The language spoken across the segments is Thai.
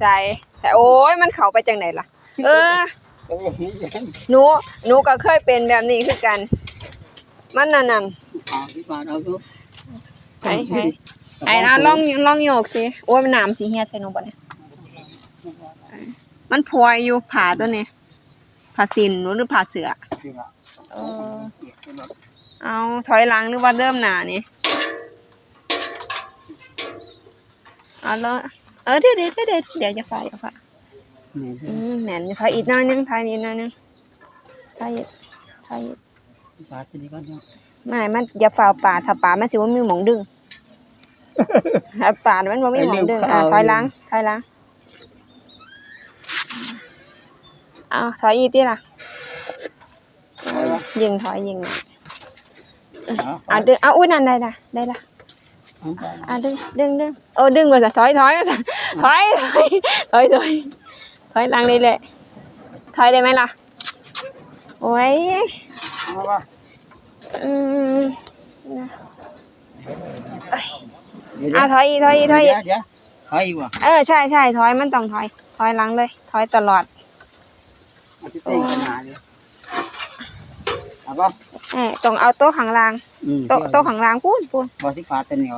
ใส่แต่โอ้ยมันเข้าไปจังไหนล่ะ เออเออนี่เย็นหนูหนูก็เคยเป็นแบบนี้คือกัน มันนั่นนั่นปลาที่ปลาเราดูไห้ไห้ไอ้นะลองลองโยกสิโอ้ยมันน้ำสีเฮียใส่หนูบ่เนี่ยมันพลอยอยู่ผ่าตัวนี้ผ่าสินหรือผ่าเสือเสือเออเกียดเป็นแบบเอาถอยหลังหรือว่าเริ่มหนานี่เอาแล้วเออเดี๋ยวเดี๋ยวเดี๋ยวเดี๋ยวเดี๋ยวจะฝ่าจะฝ่านี่อืมแหนนถอยอีกหน้อยนึงถอยอีกหน้อยนึงถอยอีกถอยอีกปลาชนิดก็เนี่ยไม่มันอย่าฝ่าป่าถ้าป่ามันสิว่ามีหมองดึงถ้าป่ามันว่ามีหมองดึงอะถอยหลังถอยหลังเอาถอยอีกทีล่ะยิงถอยยิงหน่อยอะดึงเอาอุ้ยนั่นได้ละได้ละ อะดึงดึงดึงโอ้ดึงมาซะถอยถอยมาซะถอยถอยถอยถอยถอยหลังนี่แหละถอยได้ไหมล่ะโอ้ยเอาป่ะอืมเดี๋ยวอะถอยอีกถอยอีกถอยอีกเดี๋ยวถอยอีกว่ะเออใช่ใช่ถอยมันต้องถอย ถอยหลังเลย ถอยตลอดเอาที่เต้นขนาดนี้เอาป่ะเออต้องเอาโต๊ะข้างล่างอืมโต๊ะโต๊ะข้างล่างพูนพูนบอสิปลาเต้นเนี่ย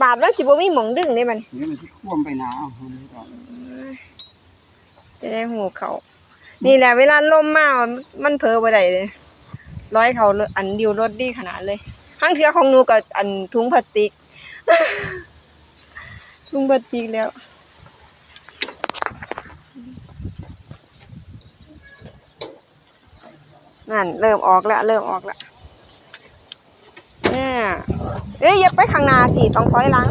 ปาดมันสิบ่มีหมองดึงได้บัดนี้เดี๋ยวมันที่ท่วมไปหนาเอาเอานี่ก่อนจะได้หูเขา นี่แหละเวลาลมมามันเผลอบ่ได้เลย ร้อยเขาอันดิวรถดีขนาดเลยทั้งเทือของหนูกับอันถุงพลาสติก ถุงพลาสติกแล้วนั่นเริ่มออกแล้ว เริ่มออกแล้วเนี่ย เอ้ยอย่าไปข้างหน้าสิต้องถอยหลัง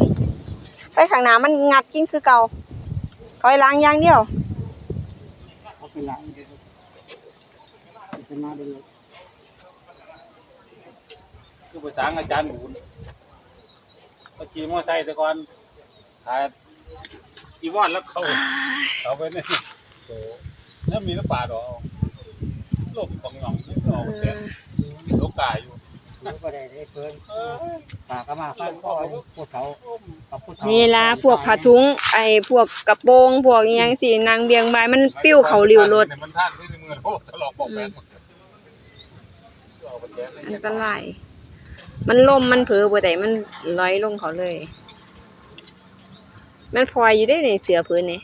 ไปข้างหน้ามันงัดกินคือเก่าถอยหลังอย่างเดียวเอางเดี๋ยวคือภาษาอาจารย์หมุนเมื่อกี้มอไซค์ต่ก่อนหาอีวอนแล้วเขาเขาไปเนี่ยโอ้แล้วมีน้ำปลาดอกลกของหยองนี่ออกเสียงโลกกายอยู่ เดี๋ยวก็ได้ได้เพิ่นปลาก็มาฟันคอพวกเขากับพวกเขานี่ล่ะพวกผ้าถุงไอ้พวกกระโปรงพวกอิหยังสินางเบียงใบายมันปิ้วเขาริ้วรถมันท่านที่มือโอ้ถลอกบอกแฟนเอาไปแก้เลยอันตรายมันล่มมันเผลอบ่ได้มันลอยลงเขาเลย มันพลอยอยู่ได้ในเสือพื้นนี่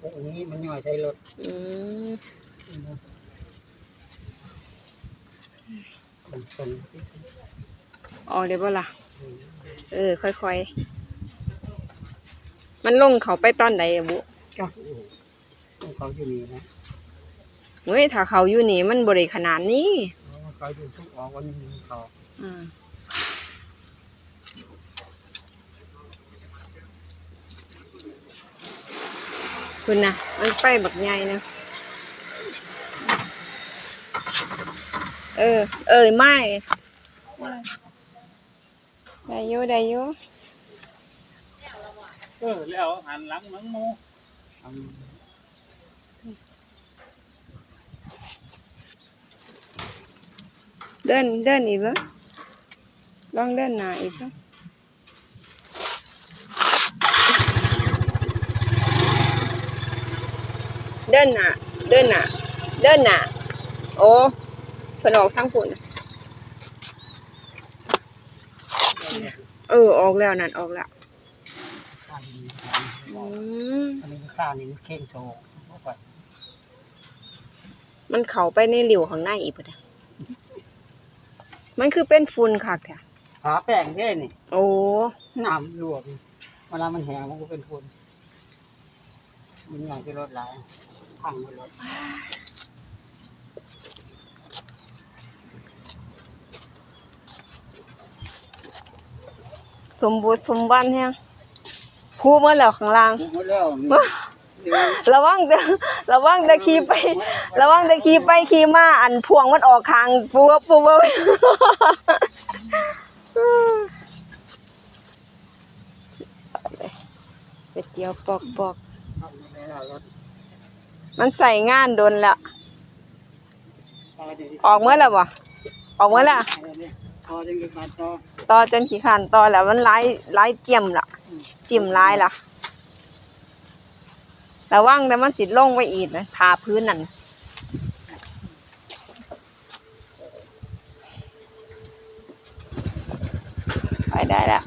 พวกนี้มันย่อยใช้รถอืม คนคน ออกได้บ่ล่ะ เออ ค่อยๆ มันลงเขาไปตอนใดอะบุก็เขาอยู่นี่นะเฮ้ยถ้าเขาอยู่นี่มันบ่ได้ขนาดนี้เขาอยู่ทุกออกวันนี้เขาอืมคุณนะมันไปบักใหญ่นะ เออ เออไม่ได้อยู่ได้อยู่เออแล้วหันหลังหลังมูเดินเดินอีกบ่ลองเดินหน้าอีกบ่เดินหน้าเดินหน้าเดินหน้าโอ้ เพิ่นออกทางพุ่นน่ะเออออกแล้วนั่นออกแล้วอืมอันนี้ข้าวนี่มันเข่งโซ่เข้าไปมันเข้าไปในหลิวข้างในอีกบ่ดะมันคือเป็นฝุ่นคักแท้หาแป้งเท่นี่โอ้น้ำลวกเวลามันแห้งมันก็เป็นคนมันอยากจะลดหลายพังไปรถ สมบูรณ์สมบันแฮงพูเมื่อแล้วข้างล่าง หมดแล้วนี่ระวังเด้อระวังเด้อขี่ไป ระวังเด้อขี่ไปขี่มาอันพวงมันออกข้างปัวปัวเป็ดเจียวปอกปอกมันใส่งานโดนแล้วออกเมื่อแล้วบ่ออกเมื่อแล้วพอจังเลยมาต่อ ต่อจนขี้ขันต่อแล้วมันไล่ไล่เจียมล่ะ จิ้มไล่ล่ะระวังแต่มันสิลงไว้อีกนะทาพื้นนั่นไปได้แล้ว